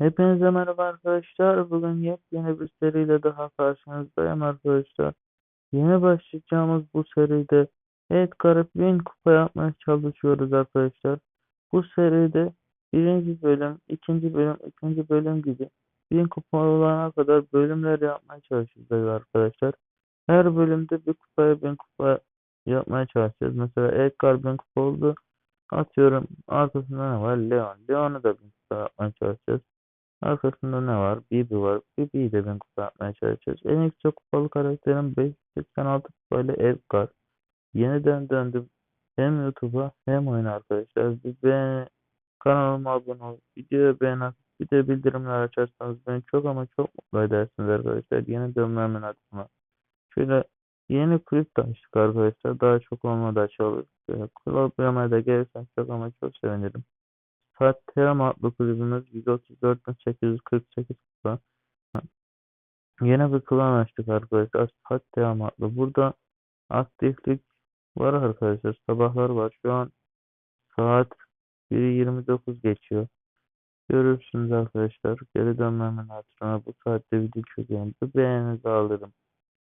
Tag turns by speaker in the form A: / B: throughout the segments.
A: Hepinize merhaba arkadaşlar. Bugün yepyeni bir seriyle daha karşınızdayım arkadaşlar. Yeni başlayacağımız bu seride Edgar'ı 1000 kupa yapmaya çalışıyoruz arkadaşlar. Bu seride birinci bölüm, ikinci bölüm, üçüncü bölüm gibi 1000 kupa olana kadar bölümler yapmaya çalışacağız arkadaşlar. Her bölümde bir kupaya 1000 kupa yapmaya çalışacağız. Mesela Edgar 1000 kupa oldu. Atıyorum arkasında ne var? Leon. Leon'u da 1000 kupa yapmaya çalışacağız. Arkasında ne var? Bibi var. Bibi'yi de ben kupa yapmaya çalışacağız. En yüksek kupalı karakterim 586 kupayla Edgar. Yeniden döndüm. Hem YouTube'a hem oyuna arkadaşlar. Bir beğeni, kanalıma abone ol, videoya beğen bir de bildirimler açarsanız beni çok ama çok mutlu edersiniz arkadaşlar. Yeni dönmemin adına. Şöyle yeni kulüp açtık arkadaşlar. Daha çok olmadı açalım. Kulüp da gelirsen çok ama çok sevinirim. Fatih adlı kulübümüz 134.848 kupa. Yeni bir klan açtık arkadaşlar. Fatih adlı. Burada aktiflik var arkadaşlar. Sabahlar var. Şu an saat 1.29 geçiyor. Görürsünüz arkadaşlar. Geri dönmemin hatırına bu saatte video çekiyorum. Bir beğeninizi alırım.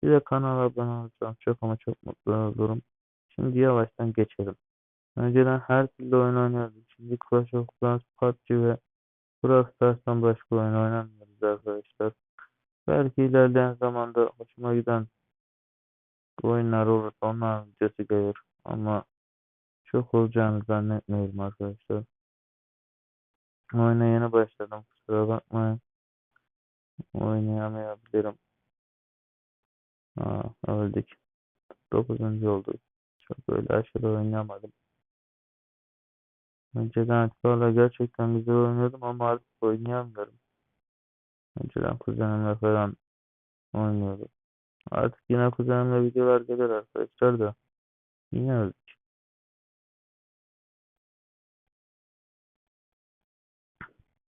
A: Bir de kanala abone olursanız çok ama çok mutlu olurum. Şimdi yavaştan geçelim. Önceden her türlü oyun oynuyorduk. Şimdi Clash of Clans, PUBG ve Brawl Stars'tan başka oyun oynamıyoruz arkadaşlar. Belki ilerleyen zamanda hoşuma giden oyunlar olur. Onlar videosu gelir. Ama çok olacağını zannetmiyorum arkadaşlar. Oyuna yeni başladım. Kusura bakmayın. Oynayamayabilirim. Aa, öldük. 9. olduk. Çok böyle aşırı oynayamadım. Önceden Edgar'la gerçekten güzel oynuyordum ama artık oynayamıyorum. Önceden kuzenimle falan oynuyordum. Artık yine kuzenimle videolar gelir arkadaşlar da. Yine öldük.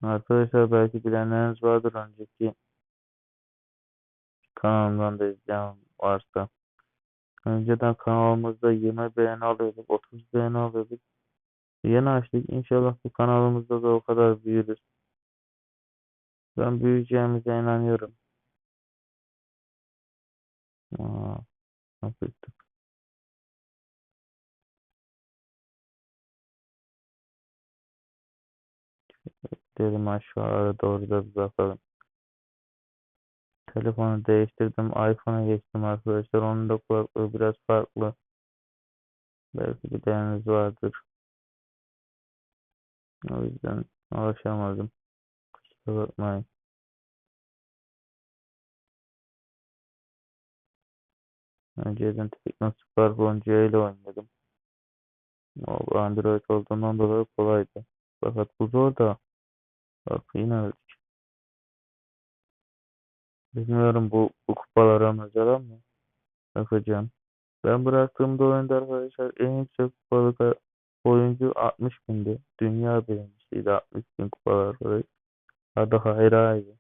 A: Arkadaşlar belki bilenleriniz vardır önceki kanalımdan da izleyen varsa. Önceden kanalımızda 20 beğeni alıyorduk, 30 beğeni alıyorduk. Yeni açtık. İnşallah bu kanalımızda da o kadar büyürüz. Ben büyüyeceğimize inanıyorum. Aa, yaptık. Dedim aşağıya doğru da bir bakalım. Telefonu değiştirdim. iPhone'a geçtim arkadaşlar. Onun da kulaklığı biraz farklı. Belki bir değeriniz vardır. O yüzden alışamadım. Kusura bakmayın. Önceden Tekno Spark ile oynadım. O Android olduğundan dolayı kolaydı. Fakat bu zor da bak yine öldük. Bilmiyorum bu, bu kupalara mesela mı yapacağım. Ben bıraktığımda oyunda arkadaşlar en yüksek kupalı oyuncu 60 bindi. Dünya birincisiydi 60 bin kupalar arkadaşlar. Adı Hayra'ydı.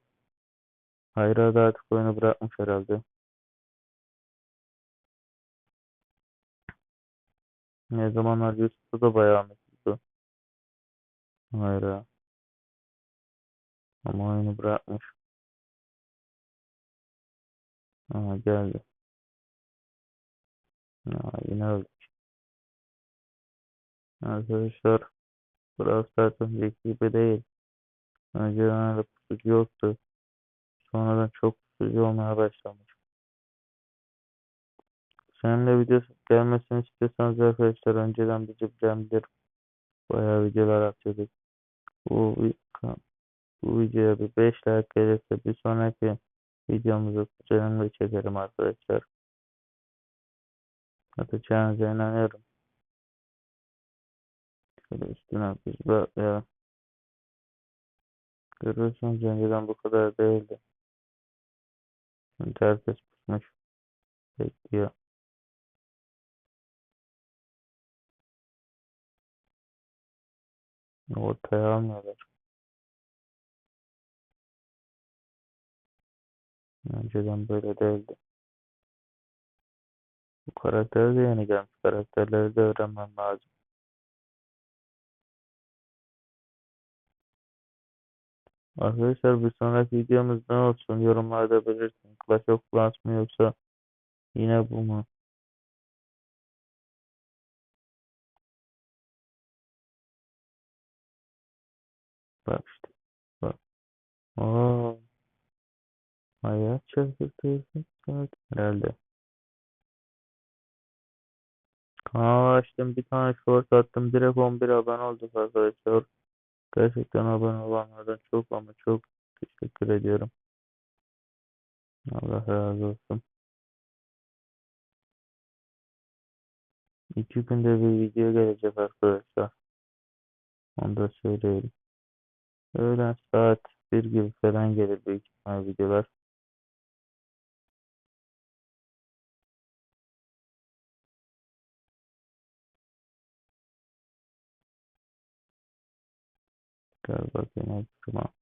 A: Hayra da artık oyunu bırakmış herhalde. Ne zamanlar YouTube'da da bayağı meşhurdu. Hayra. Ama oyunu bırakmış. Aha geldi. Aa, yine öldük. Arkadaşlar Brawl Stars'ın önceki gibi değil. Önceden öyle pusucu yoktu. Sonradan çok pusucu olmaya başlamış. Seninle video gelmesini istiyorsanız arkadaşlar önceden bizi bilebilir. Bayağı videolar atıyorduk. Bu, bu videoya bir 5 like gelirse bir sonraki videomuzu kuzenimle çekerim arkadaşlar. Atacağınıza inanıyorum. Şöyle üstüne bir bak ya. Görüyorsunuz önceden bu kadar değildi. Şimdi herkes pusmuş. Bekliyor. Ortaya almıyorlar. Önceden böyle değildi. Bu karakter de yeni gelmiş. Karakterleri de öğrenmem lazım. Arkadaşlar bir sonraki videomuz ne olsun yorumlarda belirtin. Clash of Clans mı yoksa yine bu mu? Bak işte. Bak. Oo. Hayat şaşırtıcı. Evet. Herhalde. Kanal açtım. Bir tane short attım. Direkt 11 abone olduk arkadaşlar. Gerçekten abone olanlardan çok ama çok teşekkür ediyorum. Allah razı olsun. İki günde bir video gelecek arkadaşlar. Onu da söyleyelim. Öğlen saat 1 gibi falan gelir büyük ihtimal videolar. Oturma.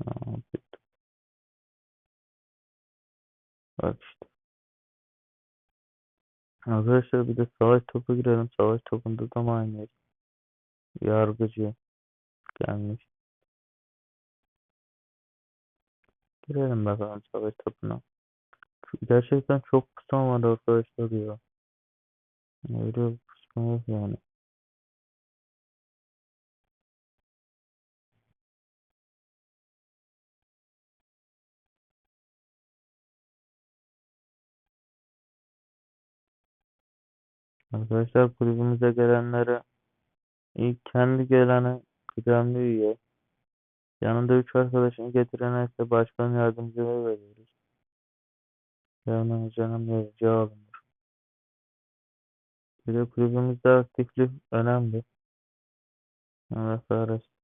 A: Aa, bitti. Bak işte. Arkadaşlar bir de savaş topu girelim. Savaş topunda da mı aynı Yargıcı gelmiş. Girelim bakalım savaş topuna. Gerçekten çok kısa var arkadaşlar ya. Öyle kısmı yok yani. Arkadaşlar kulübümüze gelenlere ilk kendi gelene kıdemli üye. Yanında üç arkadaşını getirene ise başkan yardımcılığı veriyoruz. Yarın canım verici alınır. Bir de kulübümüzde aktiflik önemli. Allah kahretsin.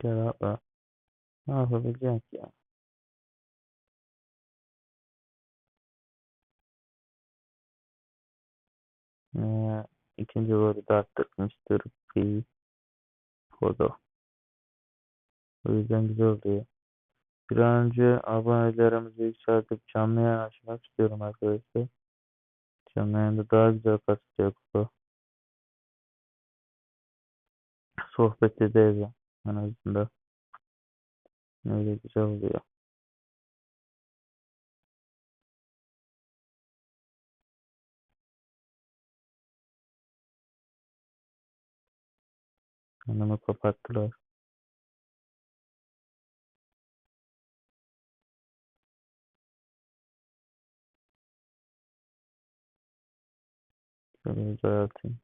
A: Gel atla. Ne yapabilecek ya? Ee, ikinci golü de attık Mr. Fodo. O yüzden güzel oluyor. Bir an önce abonelerimizi yükseltip canlı yayın açmak istiyorum arkadaşlar. Canlı yayında daha güzel kasacak bu. Sohbet ederiz en azından. Öyle güzel oluyor. Kanımı kapattılar. Şöyle düzelteyim.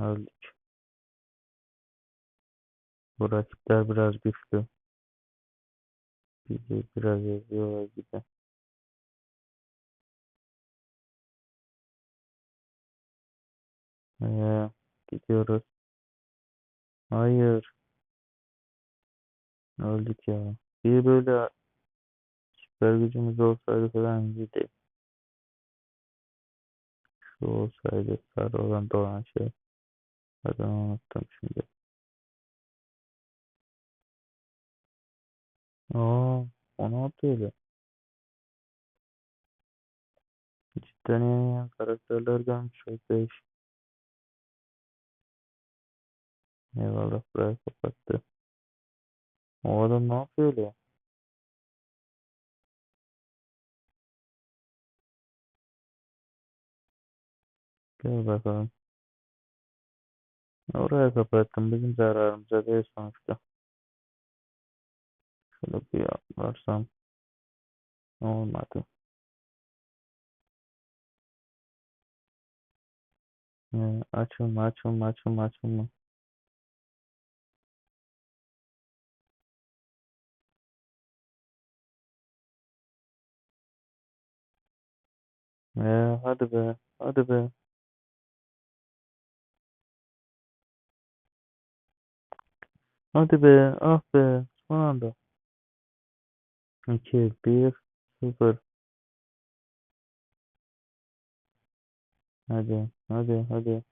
A: Öldük. Bu rakipler biraz güçlü. Bizi biraz yazıyorlar gibi. Ee, gidiyoruz. Hayır. Öldük ya. Bir böyle süper gücümüz olsaydı falan iyiydi. Şu olsaydı sarı olan dolan şey. Adını unuttum şimdi. Aa, o ne yaptı öyle? Cidden yeni yeni karakterler gelmiş. Çok değişik. Eyvallah burayı kapattı. O adam ne yapıyor öyle? Gel bakalım. Oraya kapattım. Bizim zararımıza değil sonuçta. Şöyle bir yaparsam olmadı. Ee, açılma açılma açılma açılma. Ee, hadi be hadi be. Hadi be ah be son anda. 2, 1, 0. Hadi, hadi, hadi.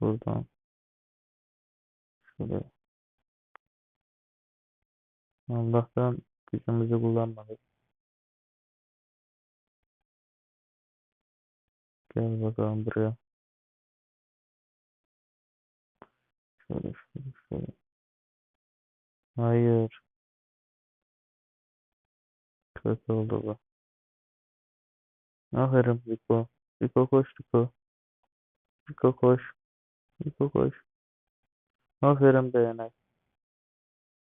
A: Buradan. Şöyle. Allah'tan gücümüzü kullanmadık. Gel bakalım buraya. Şöyle, şöyle, şöyle. Hayır. Kötü oldu bu. Aferin Rico. Rico koş Rico. Rico koş. Rico koş. Aferin be Enes.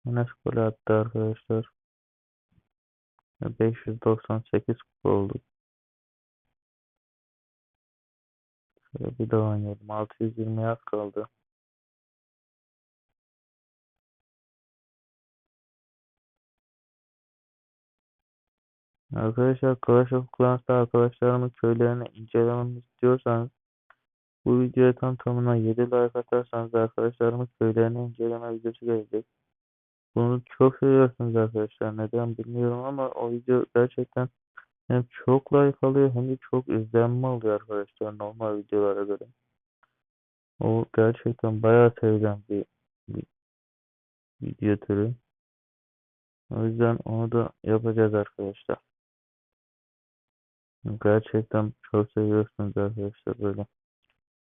A: Enes gol attı arkadaşlar. 598 kupa olduk. Şöyle bir daha oynayalım. 620 az kaldı. Arkadaşlar Clash of Clans'ta arkadaşlarımın köylerini incelememi istiyorsanız bu videoya tam tamına 7 like atarsanız arkadaşlarımın köylerini inceleme videosu gelecek. Bunu çok seviyorsunuz arkadaşlar. Neden bilmiyorum ama o video gerçekten hem çok like alıyor hem de çok izlenme alıyor arkadaşlar normal videolara göre. O gerçekten bayağı sevilen bir, bir video türü. O yüzden onu da yapacağız arkadaşlar. Gerçekten çok seviyorsunuz arkadaşlar böyle.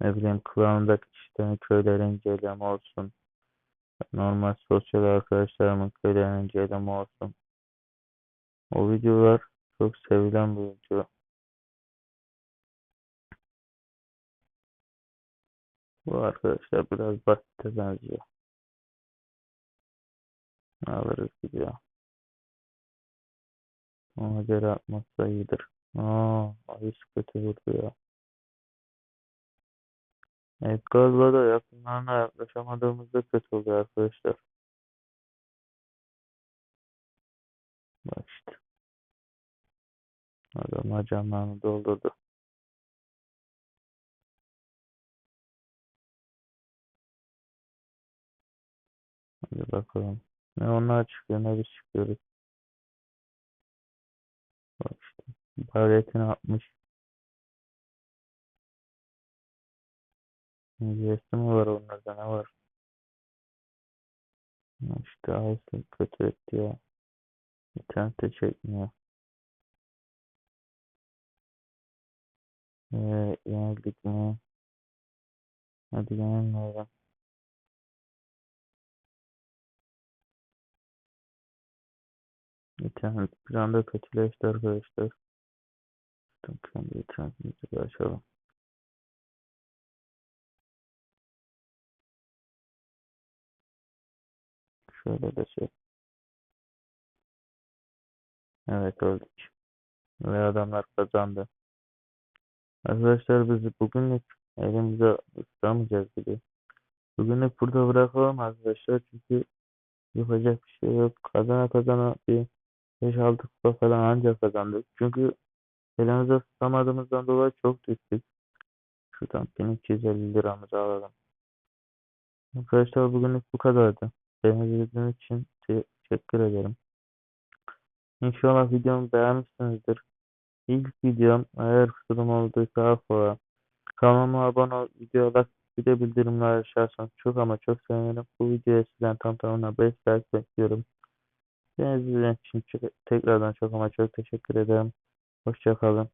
A: Ne bileyim klanındaki kişilerin köylerin inceleme olsun. Normal sosyal arkadaşlarımın köylerin inceleme olsun. O videolar çok sevilen bir video. Bu arkadaşlar biraz basite benziyor. Alırız gidiyor. Ona göre atmazsa iyidir. Aa, hiç kötü vurdu ya. Evet galiba da yakınlarına yaklaşamadığımızda kötü oluyor arkadaşlar. Bak. Adamlar canlarını doldurdu. Hadi bakalım. Ne onlar çıkıyor ne biz çıkıyoruz. Bak işte. Bayretini atmış. Üniversite mi var onlarda ne var? İşte Aysun kötü etti ya. İnternette çekmiyor. Mi? Hadi yenilmeyelim. İnternet bir anda kötüleşti arkadaşlar. Tüm kendi internetimizi açalım. Şöyle de şey. Evet öldük. Ve adamlar kazandı. Arkadaşlar biz bugünlük elimize tutamayacağız gibi. Bugünlük burada bırakalım arkadaşlar çünkü yapacak bir şey yok. Kazana kazana bir 5-6 kupa falan ancak kazandık. Çünkü elimize tutamadığımızdan dolayı çok düştük. Şuradan 1250 liramızı alalım. Arkadaşlar bugünlük bu kadardı. Beni izlediğiniz için teşekkür ederim. İnşallah videomu beğenmişsinizdir. İlk videom eğer fırsatım olduysa affola. Kanalıma abone ol, videoya bir de bildirimler açarsanız çok ama çok sevinirim. Bu videoya sizden tam tamına 5 like bekliyorum. Beni izlediğiniz için tekrardan çok ama çok teşekkür ederim. Hoşçakalın.